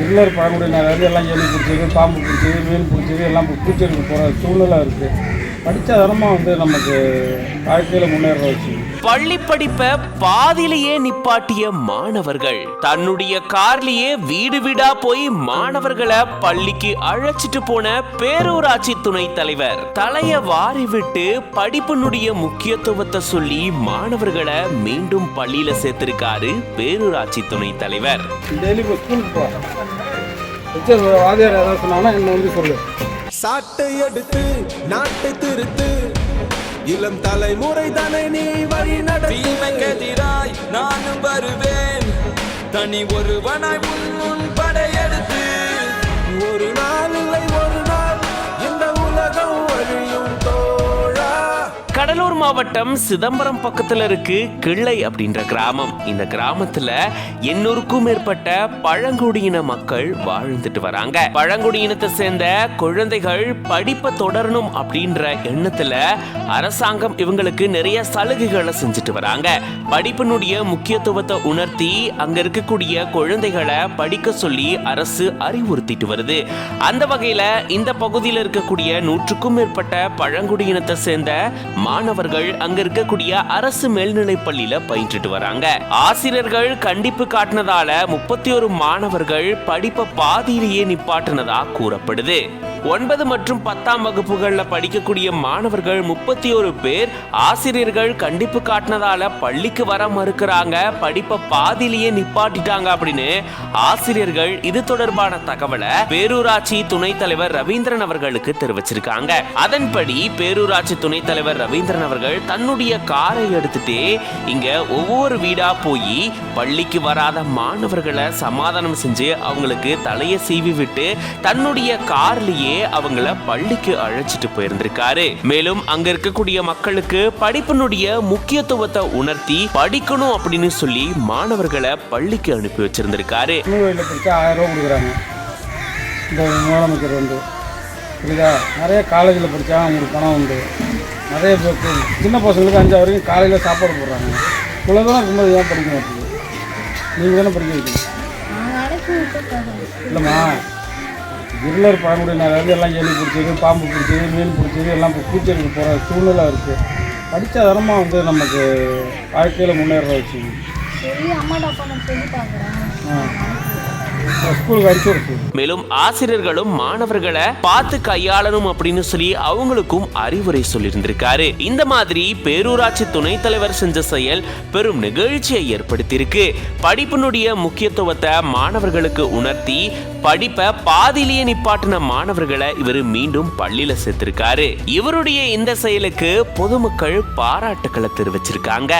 இருளர் பழங்குடியினர் எல்லாம் எலி பிடிச்சது பாம்பு பிடிச்சது மீன் பிடிச்சது எல்லாம் பூச்செடிக்கு போகிற சூழ்நிலை இருக்குது படித்த தரமாக வந்து நமக்கு வாழ்க்கையில் முன்னேற வச்சு. பள்ளி படிப்பை பாதியிலேயே நிப்பாட்டிய மாணவர்கள். தன்னுடைய கார்லயே வீடு வீடா போய் மாணவர்களை பள்ளிக்கு அழைச்சிட்டு போன பேரூராட்சி துணைத் தலைவர். தலைய வாரி விட்டு படிப்பினுடைய முக்கியத்துவத்தை சொல்லி மாணவர்களை மீண்டும் பள்ளியில சேர்த்திருக்காரு பேரூராட்சி துணைத் தலைவர். டெய்லி இப்போ ஸ்கூலுக்கு போ. டீச்சர் வாதியார் ஏதாவது சொன்னாங்கன்னா என்ன வந்து சொல்லு. சாட்டை எடுத்து நாட்டை திருத்து. இளம் தலைமுறை தானே நீ வழி நடத்தி. நானும் வருவேன். தனி ஒருவனாய் உன் படைய மாவட்டம் சிதம்பரம் பக்கத்துல இருக்கு கிள்ளை அப்படின்ற கிராமம். இந்த கிராமத்துல எண்ணூறுக்கும் மேற்பட்ட பழங்குடியின மக்கள் வாழ்ந்துட்டு வராங்க. பழங்குடியினத்தை சேர்ந்த குழந்தைகள் படிப்பை தொடரணும் அப்படின்ற எண்ணத்துல அரசாங்கம் இவங்களுக்கு நிறைய சலுகைகளை செஞ்சுட்டு வராங்க. படிப்பினுடைய முக்கியத்துவத்தை உணர்த்தி அங்க இருக்கக்கூடிய குழந்தைகளை படிக்க சொல்லி அரசு அறிவுறுத்திட்டு வருது. அந்த வகையில இந்த பகுதியில் இருக்கக்கூடிய நூற்றுக்கும் மேற்பட்ட பழங்குடியினத்தை சேர்ந்த மாணவர்கள் அங்க இருக்கக்கூடிய அரசு மேல்நிலை பள்ளியில பயின்றுட்டு வராங்க. ஆசிரியர்கள் கண்டிப்பு காட்டினதால முப்பத்தி ஒரு மாணவர்கள் படிப்பை பாதியிலேயே நிப்பாட்டினதா கூறப்படுது. ஒன்பது மற்றும் பத்தாம் வகுப்புகள்ல படிக்கக்கூடிய மாணவர்கள் முப்பத்தி ஒரு பேர் ஆசிரியர்கள் கண்டிப்பு காட்டினதால பள்ளிக்கு வர மறுக்கிறாங்க படிப்பை பாதியிலேயே நிப்பாட்டிட்டாங்க அப்படின்னு ஆசிரியர்கள் இது தொடர்பான தகவலை பேரூராட்சி துணைத் தலைவர் ரவீந்திரன் அவர்களுக்கு தெரிவிச்சிருக்காங்க. அதன்படி பேரூராட்சி துணைத் தலைவர் ரவீந்திரன் அவர்கள் தன்னுடைய காரை எடுத்துட்டு இங்க ஒவ்வொரு வீடா போய் பள்ளிக்கு வராத மாணவர்களை சமாதானம் செஞ்சு அவங்களுக்கு தலையை சீவி விட்டு தன்னுடைய கார்லயே அவங்கள பள்ளிக்கு அழைச்சிட்டு போயிருந்திருக்காரு. மேலும் அங்க இருக்கக்கூடிய மக்களுக்கு படிப்பினுடைய முக்கியத்துவத்தை உணர்த்தி படிக்கணும் அப்படின்னு சொல்லி மாணவர்களை பள்ளிக்கு அனுப்பி வச்சிருந்திருக்காரு. சின்ன வயலில் படித்தா ஆயிரம் ரூபா கொடுக்குறாங்க. இந்த முதலமைச்சர் வந்து. புரியுதா? நிறைய காலேஜில் படித்தா அவங்களுக்கு பணம் உண்டு. நிறைய பேர் சின்ன பசங்களுக்கு அஞ்சு வரைக்கும் காலையில் சாப்பாடு போடுறாங்க. இவ்வளோ தூரம் இருக்கும்போது ஏன் படிக்க மாட்டேங்குது நீங்கள் தானே படிக்க வைக்கணும் இல்லைம்மா. இருளர் பழங்குடியினர் எல்லாம் எலி பிடிச்சது பாம்பு பிடிச்சது மீன் பிடிச்சது எல்லாம் இப்போ பூச்செடிக்கு போகிற சூழ்நிலை இருக்குது படித்த தரமாக வந்து நமக்கு வாழ்க்கையில் முன்னேற வச்சு சரி அம்மாட்ட அப்பா நான் சொல்லி பார்க்குறேன் ஸ்கூலுக்கு அடிச்சு விடுச்சு மேலும் ஆசிரியர்களும் மாணவர்களை பார்த்து கையாளணும் அப்படின்னு சொல்லி அவங்களுக்கும் அறிவுரை சொல்லியிருந்திருக்காரு. இந்த மாதிரி பேரூராட்சி துணைத் தலைவர் செஞ்ச செயல் பெரும் நிகழ்ச்சியை ஏற்படுத்தியிருக்கு. படிப்பினுடைய முக்கியத்துவத்தை மாணவர்களுக்கு உணர்த்தி படிப்பை பாதியிலேயே நிப்பாட்டின மாணவர்களை இவர் மீண்டும் பள்ளியில சேர்த்திருக்காரு. இவருடைய இந்த செயலுக்கு பொதுமக்கள் பாராட்டுக்களை தெரிவிச்சிருக்காங்க.